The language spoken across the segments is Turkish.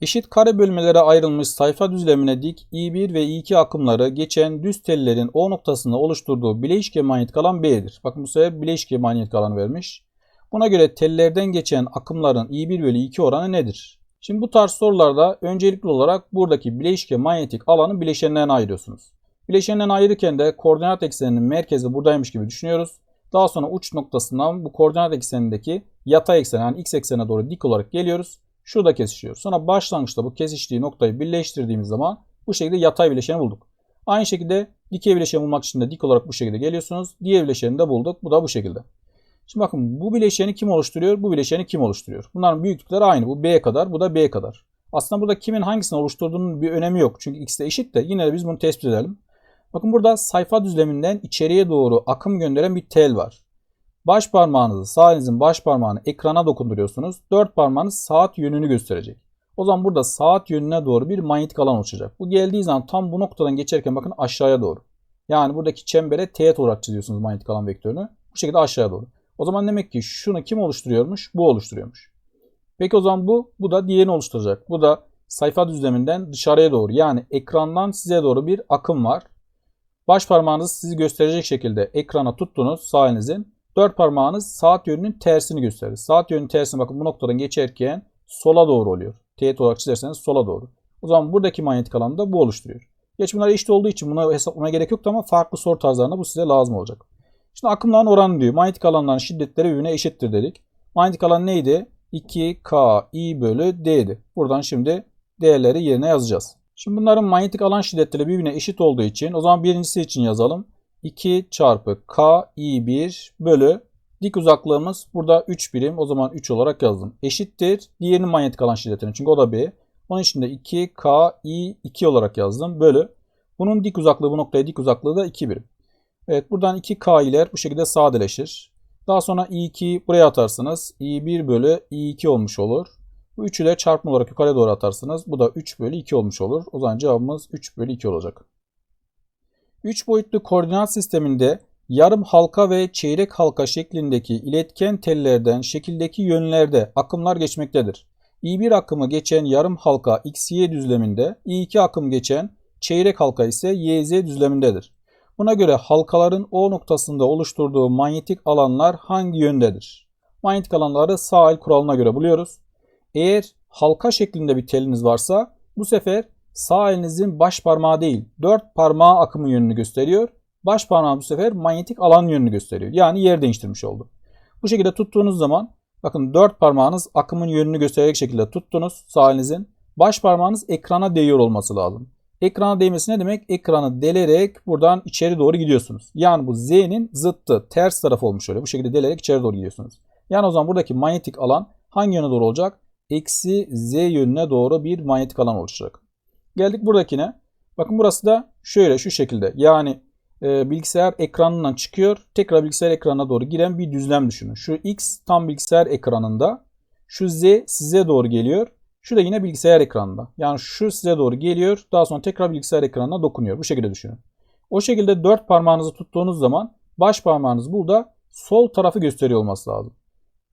Eşit kare bölmelere ayrılmış sayfa düzlemine dik I1 ve I2 akımları geçen düz tellerin O noktasında oluşturduğu bileşke manyetik alan B'dir. Bakın bu sefer bileşke manyetik alan vermiş. Buna göre tellerden geçen akımların I1 bölü I2 oranı nedir? Şimdi bu tarz sorularda öncelikli olarak buradaki bileşke manyetik alanı bileşenlerine ayırıyorsunuz. Bileşenlerine ayırırken de koordinat ekseninin merkezi buradaymış gibi düşünüyoruz. Daha sonra uç noktasından bu koordinat eksenindeki yatay eksen yani x eksene doğru dik olarak geliyoruz. Şurada kesişiyor. Sonra başlangıçta bu kesiştiği noktayı birleştirdiğimiz zaman bu şekilde yatay bileşeni bulduk. Aynı şekilde dikey bileşeni bulmak için de dik olarak bu şekilde geliyorsunuz. Diğer bileşeni de bulduk. Bu da bu şekilde. Şimdi bakın bu bileşeni kim oluşturuyor? Bu bileşeni kim oluşturuyor? Bunların büyüklükleri aynı. Bu B kadar, bu da B kadar. Aslında burada kimin hangisini oluşturduğunun bir önemi yok. Çünkü ikisi de eşit de yine de biz bunu tespit edelim. Bakın burada sayfa düzleminden içeriye doğru akım gönderen bir tel var. Baş parmağınızı sağ elinizin baş parmağını ekrana dokunduruyorsunuz. Dört parmağınız saat yönünü gösterecek. O zaman burada saat yönüne doğru bir manyetik alan oluşacak. Bu geldiği zaman tam bu noktadan geçerken bakın aşağıya doğru. Yani buradaki çembere teğet olarak çiziyorsunuz manyetik alan vektörünü. Bu şekilde aşağıya doğru. O zaman demek ki şunu kim oluşturuyormuş? Bu oluşturuyormuş. Peki o zaman bu, bu da diğerini oluşturacak. Bu da sayfa düzleminden dışarıya doğru yani ekrandan size doğru bir akım var. Baş parmağınızı sizi gösterecek şekilde ekrana tuttunuz sağ elinizin. Dört parmağınız saat yönünün tersini gösterir. Saat yönünün tersini bakın bu noktadan geçerken sola doğru oluyor. Teğet olarak çizerseniz sola doğru. O zaman buradaki manyetik alanı da bu oluşturuyor. Geç bunlar eşit olduğu için buna hesaplamaya gerek yoktu ama farklı soru tarzlarında bu size lazım olacak. Şimdi akımların oranı diyor. Manyetik alanların şiddetleri birbirine eşittir dedik. Manyetik alan neydi? 2K I bölü D'di. Buradan şimdi değerleri yerine yazacağız. Şimdi bunların manyetik alan şiddetleri birbirine eşit olduğu için o zaman birincisi için yazalım. 2 çarpı K I1 bölü dik uzaklığımız burada 3 birim. O zaman 3 olarak yazdım. Eşittir diğerinin manyetik alan şiddetini. Çünkü o da B. Onun için de 2 K I2 olarak yazdım. Bölü. Bunun dik uzaklığı bu noktaya dik uzaklığı da 2 birim. Evet buradan 2K iler bu şekilde sadeleşir. Daha sonra i2 buraya atarsınız. i1 bölü i2 olmuş olur. Bu 3'ü de çarpma olarak yukarı doğru atarsınız. Bu da 3 bölü 2 olmuş olur. O zaman cevabımız 3 bölü 2 olacak. 3 boyutlu koordinat sisteminde yarım halka ve çeyrek halka şeklindeki iletken tellerden şekildeki yönlerde akımlar geçmektedir. i1 akımı geçen yarım halka xy düzleminde, i2 akım geçen çeyrek halka ise yz düzlemindedir. Buna göre halkaların O noktasında oluşturduğu manyetik alanlar hangi yöndedir? Manyetik alanları sağ el kuralına göre buluyoruz. Eğer halka şeklinde bir teliniz varsa bu sefer sağ elinizin baş parmağı değil dört parmağı akımın yönünü gösteriyor. Baş parmağı bu sefer manyetik alan yönünü gösteriyor. Yani yer değiştirmiş oldu. Bu şekilde tuttuğunuz zaman bakın dört parmağınız akımın yönünü gösterecek şekilde tuttunuz sağ elinizin. Baş parmağınız ekrana değiyor olması lazım. Ekrana değmesi ne demek? Ekranı delerek buradan içeri doğru gidiyorsunuz. Yani bu Z'nin zıttı, ters tarafı olmuş öyle. Bu şekilde delerek içeri doğru gidiyorsunuz. Yani o zaman buradaki manyetik alan hangi yöne doğru olacak? Eksi Z yönüne doğru bir manyetik alan oluşacak. Geldik buradakine. Bakın burası da şöyle şu şekilde. Yani e, bilgisayar ekranından çıkıyor. Tekrar bilgisayar ekranına doğru giren bir düzlem düşünün. Şu X tam bilgisayar ekranında. Şu Z size doğru geliyor. Şu da yine bilgisayar ekranında. Yani şu size doğru geliyor. Daha sonra tekrar bilgisayar ekranına dokunuyor. Bu şekilde düşünün. O şekilde dört parmağınızı tuttuğunuz zaman baş parmağınız burada sol tarafı gösteriyor olması lazım.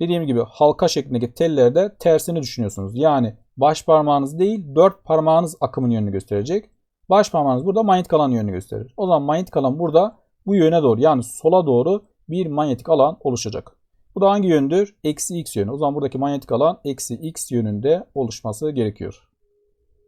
Dediğim gibi halka şeklindeki tellerde tersini düşünüyorsunuz. Yani baş parmağınız değil dört parmağınız akımın yönünü gösterecek. Baş parmağınız burada manyetik alan yönünü gösterir. O zaman manyetik alan burada bu yöne doğru yani sola doğru bir manyetik alan oluşacak. Bu da hangi yöndür? Eksi x yönü. O zaman buradaki manyetik alan eksi x yönünde oluşması gerekiyor.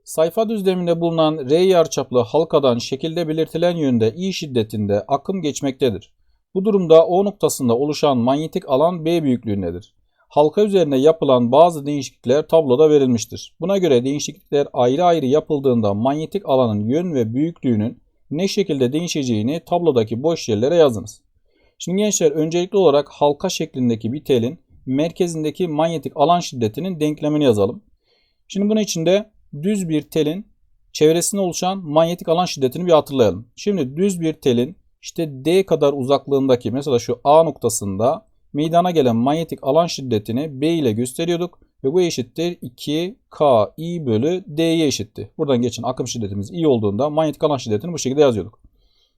Sayfa düzleminde bulunan R yarıçaplı halkadan şekilde belirtilen yönde I şiddetinde akım geçmektedir. Bu durumda O noktasında oluşan manyetik alan B büyüklüğündedir. Halka üzerine yapılan bazı değişiklikler tabloda verilmiştir. Buna göre değişiklikler ayrı ayrı yapıldığında manyetik alanın yön ve büyüklüğünün ne şekilde değişeceğini tablodaki boş yerlere yazınız. Şimdi gençler öncelikli olarak halka şeklindeki bir telin merkezindeki manyetik alan şiddetinin denklemini yazalım. Şimdi bunun içinde düz bir telin çevresinde oluşan manyetik alan şiddetini bir hatırlayalım. Şimdi düz bir telin işte D kadar uzaklığındaki mesela şu A noktasında meydana gelen manyetik alan şiddetini B ile gösteriyorduk. Ve bu eşittir 2 K I bölü D'ye eşitti. Buradan geçen akım şiddetimiz I olduğunda manyetik alan şiddetini bu şekilde yazıyorduk.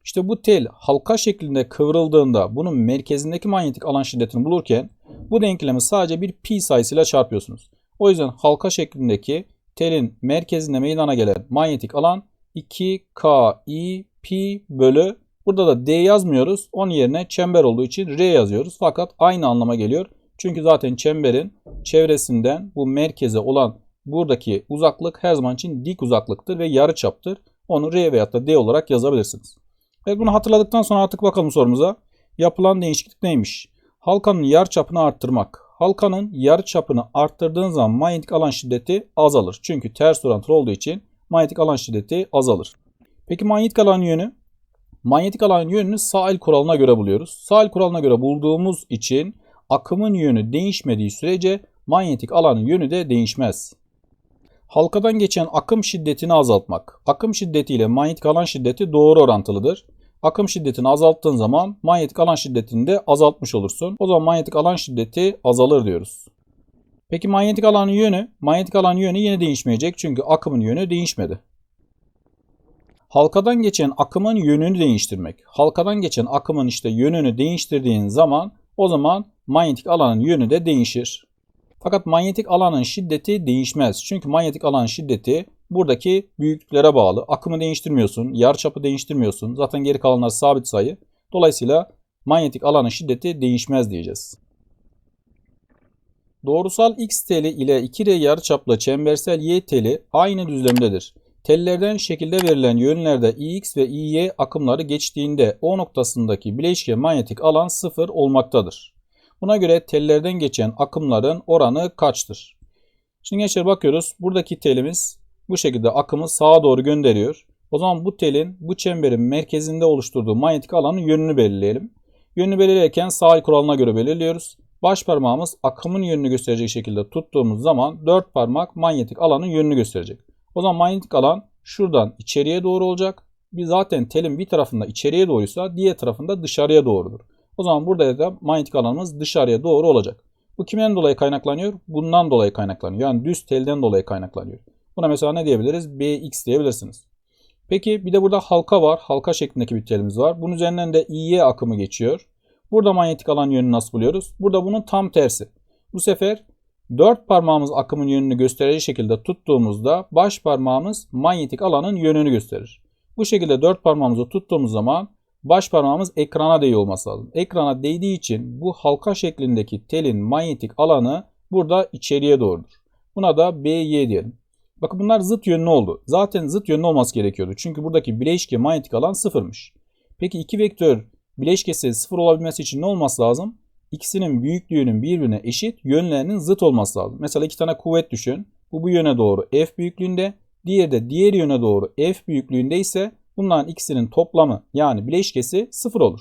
İşte bu tel halka şeklinde kıvrıldığında bunun merkezindeki manyetik alan şiddetini bulurken bu denklemi sadece bir pi sayısıyla çarpıyorsunuz. O yüzden halka şeklindeki telin merkezinde meydana gelen manyetik alan 2Ki pi bölü burada da D yazmıyoruz. Onun yerine çember olduğu için R yazıyoruz. Fakat aynı anlama geliyor. Çünkü zaten çemberin çevresinden bu merkeze olan buradaki uzaklık her zaman için dik uzaklıktır ve yarı çaptır. Onu R veyahut da D olarak yazabilirsiniz. Evet bunu hatırladıktan sonra artık bakalım sorumuza. Yapılan değişiklik neymiş? Halkanın yarıçapını arttırmak. Halkanın yarıçapını arttırdığın zaman manyetik alan şiddeti azalır. Çünkü ters orantılı olduğu için manyetik alan şiddeti azalır. Peki manyetik alan yönü? Manyetik alan yönünü sağ el kuralına göre buluyoruz. Sağ el kuralına göre bulduğumuz için akımın yönü değişmediği sürece manyetik alanın yönü de değişmez. Halkadan geçen akım şiddetini azaltmak. Akım şiddeti ile manyetik alan şiddeti doğru orantılıdır. Akım şiddetini azalttığın zaman manyetik alan şiddetini de azaltmış olursun. O zaman manyetik alan şiddeti azalır diyoruz. Peki manyetik alanın yönü? Manyetik alan yönü yine değişmeyecek çünkü akımın yönü değişmedi. Halkadan geçen akımın yönünü değiştirmek. Halkadan geçen akımın işte yönünü değiştirdiğin zaman o zaman manyetik alanın yönü de değişir. Fakat manyetik alanın şiddeti değişmez. Çünkü manyetik alan şiddeti buradaki büyüklüklere bağlı. Akımı değiştirmiyorsun, yarıçapı değiştirmiyorsun. Zaten geri kalanlar sabit sayı. Dolayısıyla manyetik alanın şiddeti değişmez diyeceğiz. Doğrusal x teli ile 2r yarıçaplı çembersel y teli aynı düzlemdedir. Tellerden şekilde verilen yönlerde ix ve iy akımları geçtiğinde o noktasındaki bileşke manyetik alan sıfır olmaktadır. Buna göre tellerden geçen akımların oranı kaçtır? Şimdi gençler bakıyoruz. Buradaki telimiz bu şekilde akımı sağa doğru gönderiyor. O zaman bu telin bu çemberin merkezinde oluşturduğu manyetik alanın yönünü belirleyelim. Yönünü belirlerken sağ el kuralına göre belirliyoruz. Baş parmağımız akımın yönünü gösterecek şekilde tuttuğumuz zaman dört parmak manyetik alanın yönünü gösterecek. O zaman manyetik alan şuradan içeriye doğru olacak. Bir zaten telin bir tarafında içeriye doğruysa diğer tarafında dışarıya doğrudur. O zaman burada da manyetik alanımız dışarıya doğru olacak. Bu kimden dolayı kaynaklanıyor? Bundan dolayı kaynaklanıyor. Yani düz telden dolayı kaynaklanıyor. Buna mesela ne diyebiliriz? Bx diyebilirsiniz. Peki bir de burada halka var. Halka şeklindeki bir telimiz var. Bunun üzerinden de İY akımı geçiyor. Burada manyetik alan yönünü nasıl buluyoruz? Burada bunun tam tersi. Bu sefer dört parmağımız akımın yönünü gösterici şekilde tuttuğumuzda baş parmağımız manyetik alanın yönünü gösterir. Bu şekilde dört parmağımızı tuttuğumuz zaman baş parmağımız ekrana değiyor olması lazım. Ekrana değdiği için bu halka şeklindeki telin manyetik alanı burada içeriye doğrudur. Buna da BY diyelim. Bakın bunlar zıt yönlü oldu. Zaten zıt yönlü olması gerekiyordu. Çünkü buradaki bileşke manyetik alan sıfırmış. Peki iki vektör bileşkesi sıfır olabilmesi için ne olması lazım? İkisinin büyüklüğünün birbirine eşit yönlerinin zıt olması lazım. Mesela iki tane kuvvet düşün. Bu bu yöne doğru F büyüklüğünde. Diğeri de diğer yöne doğru F büyüklüğünde ise bunların ikisinin toplamı yani bileşkesi sıfır olur.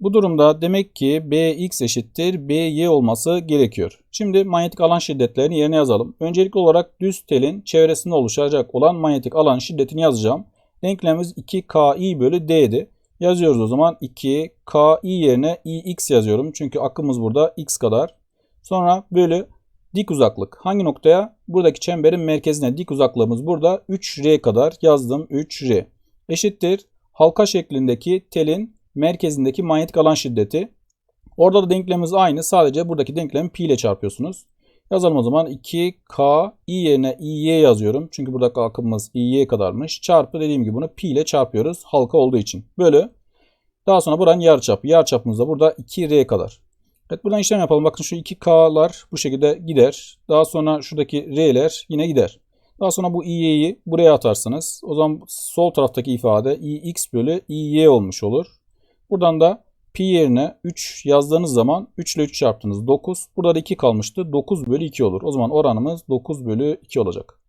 Bu durumda demek ki Bx eşittir By olması gerekiyor. Şimdi manyetik alan şiddetlerini yerine yazalım. Öncelikli olarak düz telin çevresinde oluşacak olan manyetik alan şiddetini yazacağım. Denklemimiz 2Ki bölü D'di. Yazıyoruz o zaman 2 Ki yerine Ix yazıyorum. Çünkü akımız burada X kadar. Sonra bölü dik uzaklık. Hangi noktaya? Buradaki çemberin merkezine dik uzaklığımız burada 3R kadar yazdım 3R. Eşittir halka şeklindeki telin merkezindeki manyetik alan şiddeti. Orada da denklemimiz aynı. Sadece buradaki denklemi pi ile çarpıyorsunuz. Yazalım o zaman 2K i yerine İY yazıyorum. Çünkü buradaki akımımız İY kadarmış. Çarpı dediğim gibi bunu pi ile çarpıyoruz. Halka olduğu için. Bölü. Daha sonra buranın yarıçapı. Yarıçapımız da burada 2R kadar. Evet buradan işlem yapalım. Bakın şu 2K'lar bu şekilde gider. Daha sonra şuradaki R'ler yine gider. Daha sonra bu i'yi buraya atarsınız. O zaman sol taraftaki ifade ix bölü iy olmuş olur. Buradan da pi yerine 3 yazdığınız zaman 3 ile 3 çarptınız 9. Burada da 2 kalmıştı. 9 bölü 2 olur. O zaman oranımız 9 bölü 2 olacak.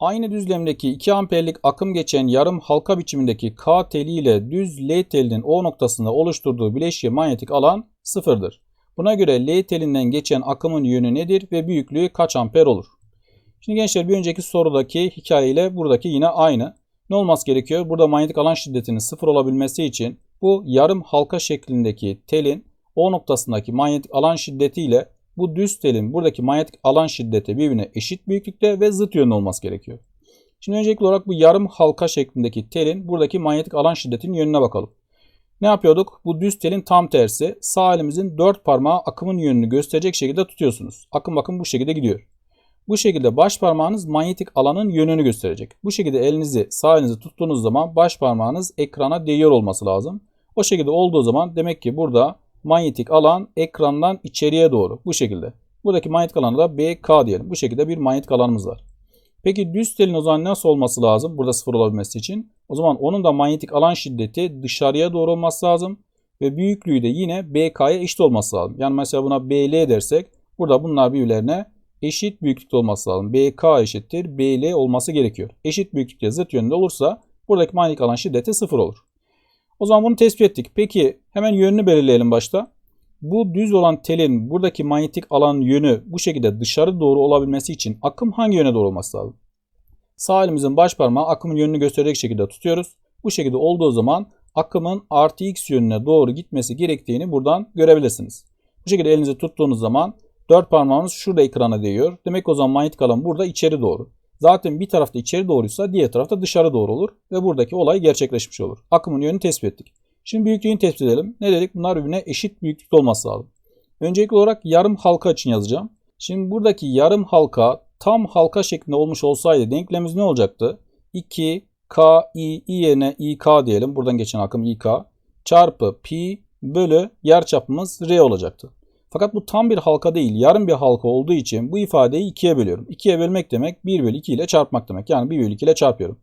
Aynı düzlemdeki 2 amperlik akım geçen yarım halka biçimindeki K teli ile düz L telinin O noktasında oluşturduğu bileşiğe manyetik alan sıfırdır. Buna göre L telinden geçen akımın yönü nedir ve büyüklüğü kaç amper olur? Şimdi gençler bir önceki sorudaki hikayeyle buradaki yine aynı. Ne olması gerekiyor? Burada manyetik alan şiddetinin sıfır olabilmesi için bu yarım halka şeklindeki telin O noktasındaki manyetik alan şiddeti ile bu düz telin buradaki manyetik alan şiddeti birbirine eşit büyüklükte ve zıt yönlü olması gerekiyor. Şimdi öncelikli olarak bu yarım halka şeklindeki telin buradaki manyetik alan şiddetinin yönüne bakalım. Ne yapıyorduk? Bu düz telin tam tersi. Sağ elimizin dört parmağı akımın yönünü gösterecek şekilde tutuyorsunuz. Akım bakın bu şekilde gidiyor. Bu şekilde baş parmağınız manyetik alanın yönünü gösterecek. Bu şekilde elinizi sağ elinizi tuttuğunuz zaman baş parmağınız ekrana değiyor olması lazım. O şekilde olduğu zaman demek ki burada manyetik alan ekrandan içeriye doğru bu şekilde. Buradaki manyetik alanı da BK diyelim. Bu şekilde bir manyetik alanımız var. Peki düz telin o zaman nasıl olması lazım burada sıfır olabilmesi için? O zaman onun da manyetik alan şiddeti dışarıya doğru olması lazım. Ve büyüklüğü de yine BK'ya eşit olması lazım. Yani mesela buna BL dersek burada bunlar birbirlerine eşit büyüklükte olması lazım. BK eşittir BL olması gerekiyor. Eşit büyüklükte zıt yönünde olursa buradaki manyetik alan şiddeti sıfır olur. O zaman bunu tespit ettik. Peki hemen yönünü belirleyelim başta. Bu düz olan telin buradaki manyetik alan yönü bu şekilde dışarı doğru olabilmesi için akım hangi yöne doğru olması lazım? Sağ elimizin baş parmağı akımın yönünü gösterecek şekilde tutuyoruz. Bu şekilde olduğu zaman akımın artı x yönüne doğru gitmesi gerektiğini buradan görebilirsiniz. Bu şekilde elinizi tuttuğunuz zaman dört parmağınız şurada ekrana değiyor. Demek o zaman manyetik alan burada içeri doğru. Zaten bir tarafta içeri doğruysa diğer tarafta dışarı doğru olur ve buradaki olay gerçekleşmiş olur. Akımın yönünü tespit ettik. Şimdi büyüklüğünü tespit edelim. Ne dedik? Bunlar birbirine eşit büyüklükte olması lazım. Öncelikli olarak yarım halka için yazacağım. Şimdi buradaki yarım halka tam halka şeklinde olmuş olsaydı denklemimiz ne olacaktı? 2 K I I yerine İK diyelim. Buradan geçen akım İK çarpı pi bölü yarıçapımız R olacaktı. Fakat bu tam bir halka değil, yarım bir halka olduğu için bu ifadeyi ikiye bölüyorum. İkiye bölmek demek 1 bölü 2 ile çarpmak demek. Yani 1 bölü 2 ile çarpıyorum.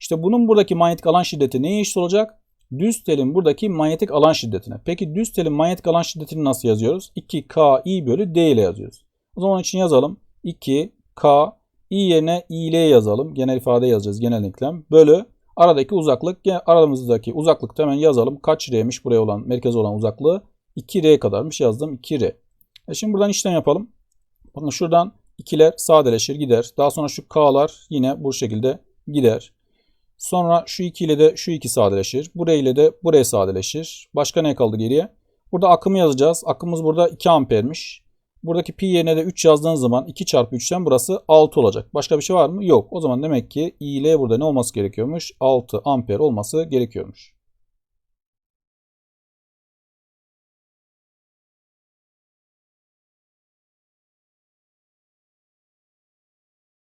İşte bunun buradaki manyetik alan şiddeti neye eşit olacak? Düz telin buradaki manyetik alan şiddetine. Peki düz telin manyetik alan şiddetini nasıl yazıyoruz? 2Ki bölü D ile yazıyoruz. O zaman için yazalım. 2K i yerine il yazalım. Genel ifade yazacağız. Genel denklem. Bölü aradaki uzaklık. Aramızdaki uzaklık hemen yazalım. Kaç R'miş buraya olan merkez olan uzaklığı? 2R kadarmış yazdım. 2R. E şimdi buradan işlem yapalım. Bakın şuradan ikiler sadeleşir gider. Daha sonra şu K'lar yine bu şekilde gider. Sonra şu 2 ile de şu 2 sadeleşir. Buraya ile de buraya sadeleşir. Başka ne kaldı geriye? Burada akımı yazacağız. Akımımız burada 2 ampermiş. Buradaki pi yerine de 3 yazdığınız zaman 2 çarpı 3'ten burası 6 olacak. Başka bir şey var mı? Yok. O zaman demek ki I ile burada ne olması gerekiyormuş? 6 amper olması gerekiyormuş.